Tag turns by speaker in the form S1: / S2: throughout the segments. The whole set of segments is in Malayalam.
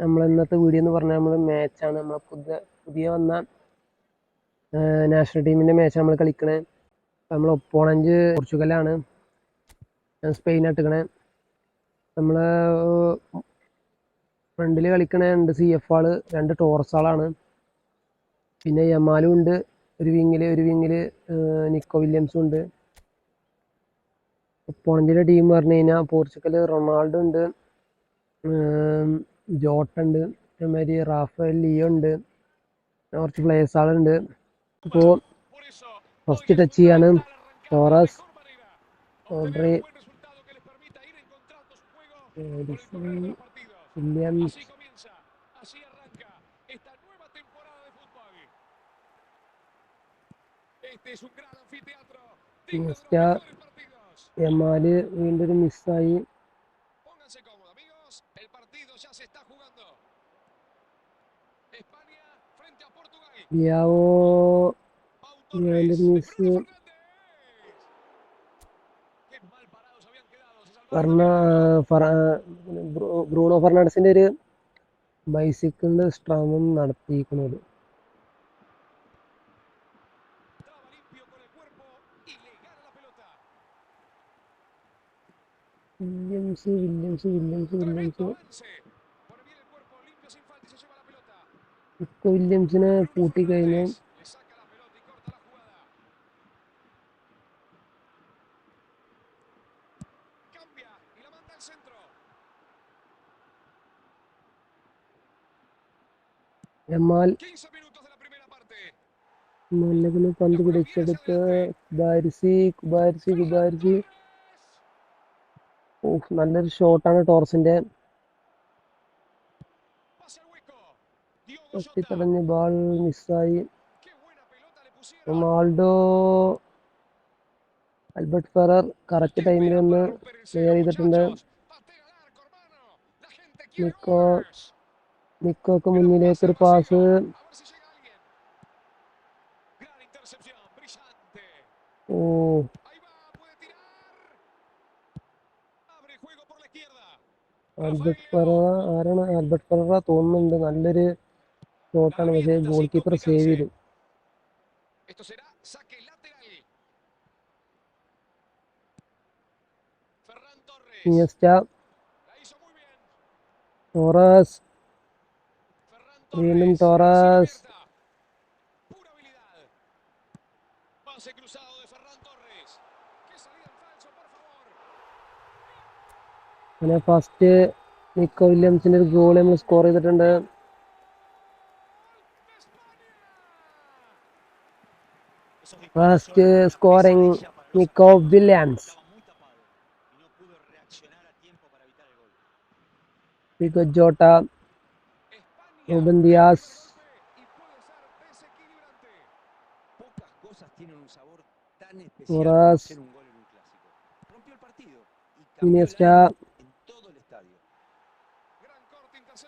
S1: നമ്മൾ ഇന്നത്തെ വീഡിയോ എന്ന് പറഞ്ഞാൽ നമ്മൾ മാച്ചാണ് നമ്മൾ പുതിയ പുതിയ വന്ന നാഷണൽ ടീമിന്റെ മാച്ച് നമ്മൾ കളിക്കണേ. നമ്മൾ ഒപ്പോണഞ്ച് പോർച്ചുഗലാണ്. സ്പെയിൻ ഇട്ടിക്കണേ നമ്മൾ ഫ്രണ്ടിൽ കളിക്കണ രണ്ട് സി എഫ് ആൾ രണ്ട് ടോറസാളാണ് പിന്നെ യമാലും ഉണ്ട് ഒരു വിങ്ങിൽ ഒരു വിങ്ങിൽ നിക്കോ വില്യംസും ഉണ്ട്. പോണഞ്ചിന്റെ ടീം പറഞ്ഞു കഴിഞ്ഞാൽ പോർച്ചുഗൽ റൊണാൾഡോ ഉണ്ട് ജോട്ട ഉണ്ട് അതേമാതിരി റാഫേൽ ലിയോ ഉണ്ട് കുറച്ച് പ്ലേയേഴ്സ് ആളുണ്ട്. ഇപ്പോൾ ഫസ്റ്റ് ടച്ച് ചെയ്യാണ് Torres Audrey Edison, Williams
S2: Así arranca esta nueva temporada de fútbol. Este es un gran anfiteatro. digno de los
S1: Hostia.
S2: mejores partidos.
S1: Yamal വീണ്ടും ഒരു മിസ്സായി
S2: Pónganse cómodos, amigos. El partido ya se está jugando. España frente a Portugal.
S1: Leao
S2: Pau
S1: Bien, ഫെർണ Bruno ഫെർണാണ്ടസിന്റെ ഒരു ബൈസിക്കിളിന്റെ സ്ട്രോമും നടത്തിയിരിക്കുന്നത്.
S2: Williams Williams Williams Williams.
S1: Eco വില്യംസിനെ
S2: പൂട്ടിക്കഴിഞ്ഞ് എമാൽ
S1: മല്ലകന് പന്ത് പിടിച്ചെടുത്ത് കുബാരിസി കുബാരിസി കുബാരിസി. നല്ലൊരു ഷോട്ടാണ് ടോർസിന്റെ ഒട്ടിത്തടഞ്ഞ് ബാൾ മിസ്സായി റൊണാൾഡോ അൽബർട്ട് ഫെറർ കറക്റ്റ് ടൈമിൽ ഒന്ന് ക്ലിയർ ചെയ്തിട്ടുണ്ട്.
S2: നിക്കോ
S1: നിക്കോക്ക് മുന്നിലേക്ക് ഒരു പാസ്. ഓ. ആൽബർട്ട് ഫെറർ ആരാണ് ആൽബർട്ട് ഫെറർ തോന്നുന്നുണ്ട് നല്ലൊരു ഷോട്ടാണ് പക്ഷേ ഗോൾ കീപ്പർ സേവ് ചെയ്തു. Iniesta
S2: La bien.
S1: ടോറസ്. അങ്ങനെ ഫസ്റ്റ് നിക്കോ വില്യംസിന്റെ ഒരു ഗോൾ നമ്മൾ സ്കോർ ചെയ്തിട്ടുണ്ട് first scoring Nico Williams പിഗോ
S2: Jota.
S1: Rubén Díaz. Horas. Iniesta.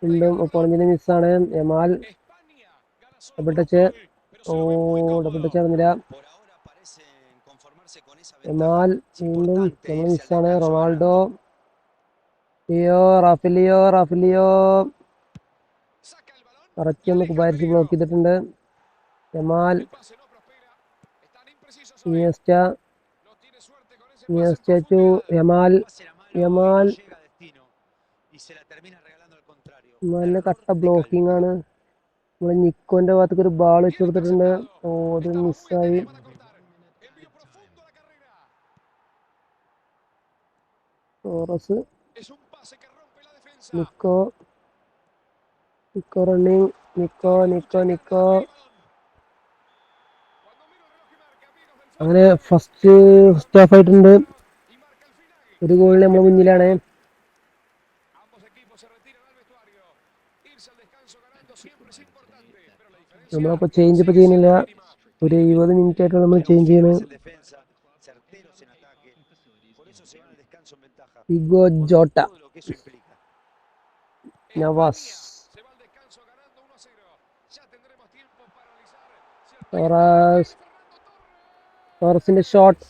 S1: വീണ്ടും. ഒപ്പോണന്റിന്റെ മിസ്സാണ്
S2: Yamal pero se
S3: oh double. Touch esa Yamal
S1: വീണ്ടും നമ്മൾ മിസ്സാണ് റൊണാൾഡോ ലിയോ റാഫിലിയോ റാഫിലിയോ.
S2: ഇറക്കി
S1: ഒന്ന്
S2: കുപാരിച്ച്
S1: ബ്ലോക്ക് ചെയ്തിട്ടുണ്ട്.
S3: ജമാൽ
S1: നല്ല കട്ട ബ്ലോക്കിംഗ് ആണ്. നമ്മളെ നിക്കോന്റെ ഭാഗത്തേക്ക് ഒരു ബാൾ വെച്ച് കൊടുത്തിട്ടുണ്ട്. ഓ അത് മിസ്സായി
S2: Nico. Nico running. Nico, Nico, Nico.
S1: അങ്ങനെ ഫസ്റ്റ് ഫസ്റ്റ് ഹാഫ് ആയിട്ടുണ്ട്. ഒരു ഗോളിന് നമ്മൾ മുന്നിലാണ്. നമ്മളപ്പോൾ ചേഞ്ച് ഇപ്പോൾ ചെയ്യുന്നില്ല. ഒരു ഇരുപത് മിനിറ്റ് ആയിട്ട് നമ്മൾ ചേഞ്ച് ചെയ്യണം. ഇഗോ ജോട്ട. നവാസ്. ടോറാസ് ടോറസിന്റെ ഷോട്ട്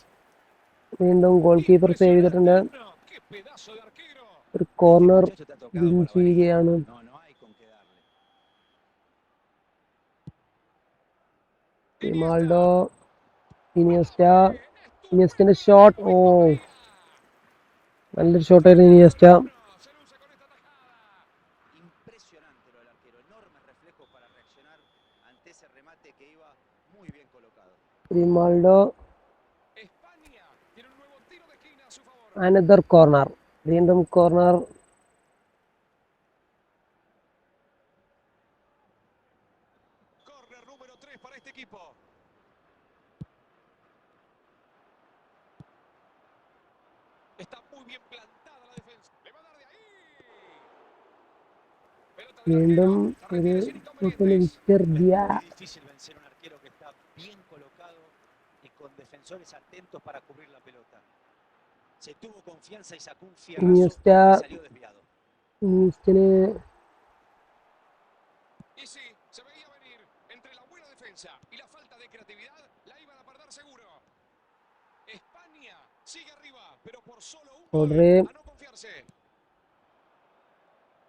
S1: വീണ്ടും ഗോൾ കീപ്പർ സേവ് ചെയ്തിട്ടുണ്ട്. ഒരു കോർണർ വിൻ ചെയ്യുകയാണ്. മാൾഡോ ഇനിയസ്റ്റ. ഇനിയസ്റ്റിന്റെ ഷോട്ട് ഓ. നല്ലൊരു ഷോട്ടായിരുന്നു ഇനിയസ്റ്റ. റിമാൾഡോ അനദർ കോർണർ വീണ്ടും കോർണർ വീണ്ടും ഒരു വിക്ടർ ദിയ
S3: defensores atentos para cubrir la pelota. Se tuvo confianza y sacó un fierrazo está... salió desviado.
S1: Muñoz tiene...
S2: Y sí, se veía venir entre la buena defensa y la falta de creatividad, la iban a perder seguro. España sigue arriba, pero por solo un
S1: Corre.
S2: a no confiarse.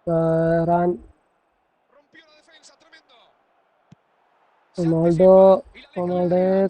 S1: Paran.
S2: Rompió la defensa, tremendo.
S3: Ronaldo, Ronaldo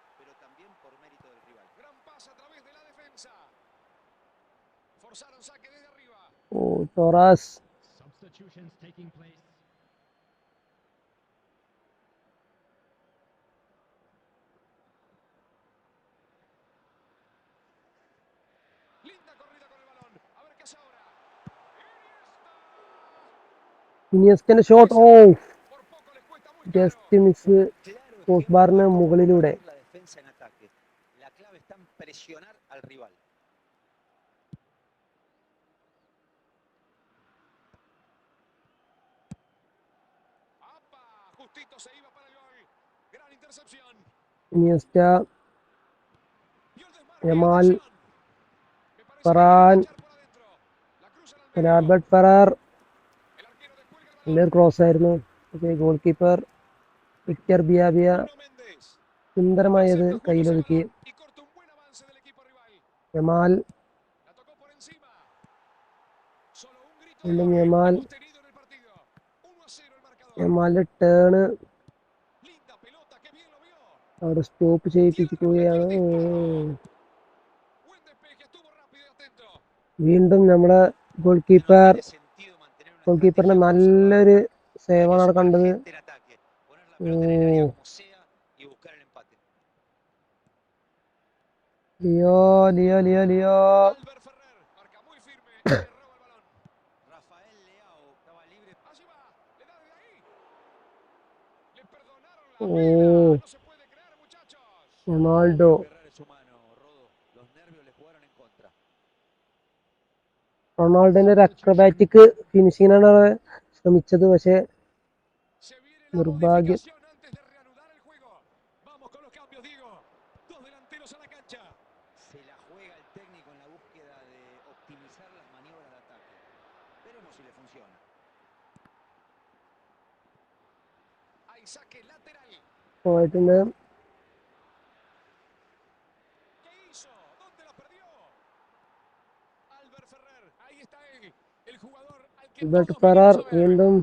S3: pero también por mérito del rival.
S2: Gran pase a través de la defensa. Forzaron saque desde arriba.
S1: Uh, Torres.
S4: Substitutions taking place.
S2: Linda corrida con el balón. A ver qué hace ahora.
S1: Iniesta
S3: shot
S1: of
S3: just
S1: miss
S3: post ബാറിന്
S1: മുകളിലൂടെ
S3: presionar al rival.
S2: Justito se iba para el gol. Gran intercepción. Iniesta.
S1: Yamal. Ferran.
S2: Albert Ferrer
S1: നല്ലൊരു ക്രോസ് ആയിരുന്നു പക്ഷേ ഗോൾ കീപ്പർ വിക്ടർ ബിയാബിയ സുന്ദരമായത് കയ്യിലൊതുക്കി
S2: Yamal.
S1: വീണ്ടും യമാൽ യമാലിന്റെ ടേണ് അവിടെ സ്റ്റോപ്പ് ചെയ്യിപ്പിക്കുകയാണ് വീണ്ടും നമ്മുടെ ഗോൾ കീപ്പർ ഗോൾ കീപ്പറിന്റെ നല്ലൊരു സേവാണ് അവിടെ കണ്ടത്.
S3: ഓ. Lío, lío, lío, lío.
S1: Oh.
S3: Ronaldo.
S1: റൊണാൾഡോന്റെ ഒരു അക്രബാറ്റിക് ഫിനിഷിങ്ങിനാണ് ശ്രമിച്ചത് പക്ഷേ നിർഭാഗ്യം പോയിട്ടുണ്ട്. വീണ്ടും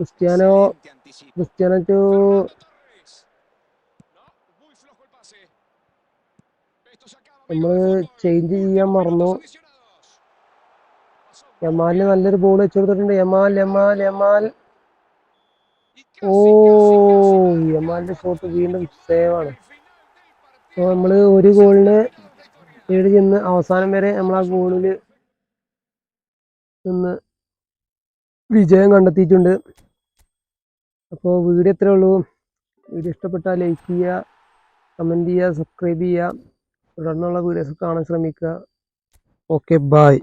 S3: ക്രിസ്ത്യാനോ
S1: ക്രിസ്ത്യാനോ ടു
S2: നമ്മൾ
S1: ചേഞ്ച് ചെയ്യാൻ മറന്നു. യമാലിന് നല്ലൊരു ബോൾ വെച്ചു കൊടുത്തിട്ടുണ്ട്. Yamal Yamal
S2: Yamal.
S1: ഓ യമാലിന്റെ ഷോട്ട് വീണ്ടും സേവ് ആണ്. നമ്മൾ നമ്മൾ ഒരു ഗോളിന് ഏഴ് ചെന്ന് അവസാനം വരെ നമ്മൾ ആ ഗോളിൽ നിന്ന് വിജയം കണ്ടെത്തിയിട്ടുണ്ട്. അപ്പോൾ വീഡിയോ എത്രയേ ഉള്ളൂ. വീഡിയോ ഇഷ്ടപ്പെട്ടാൽ ലൈക്ക് ചെയ്യുക കമന്റ് ചെയ്യുക സബ്സ്ക്രൈബ് ചെയ്യുക. തുടർന്നുള്ള വീഡിയോസ് കാണാൻ ശ്രമിക്കുക. Okay bye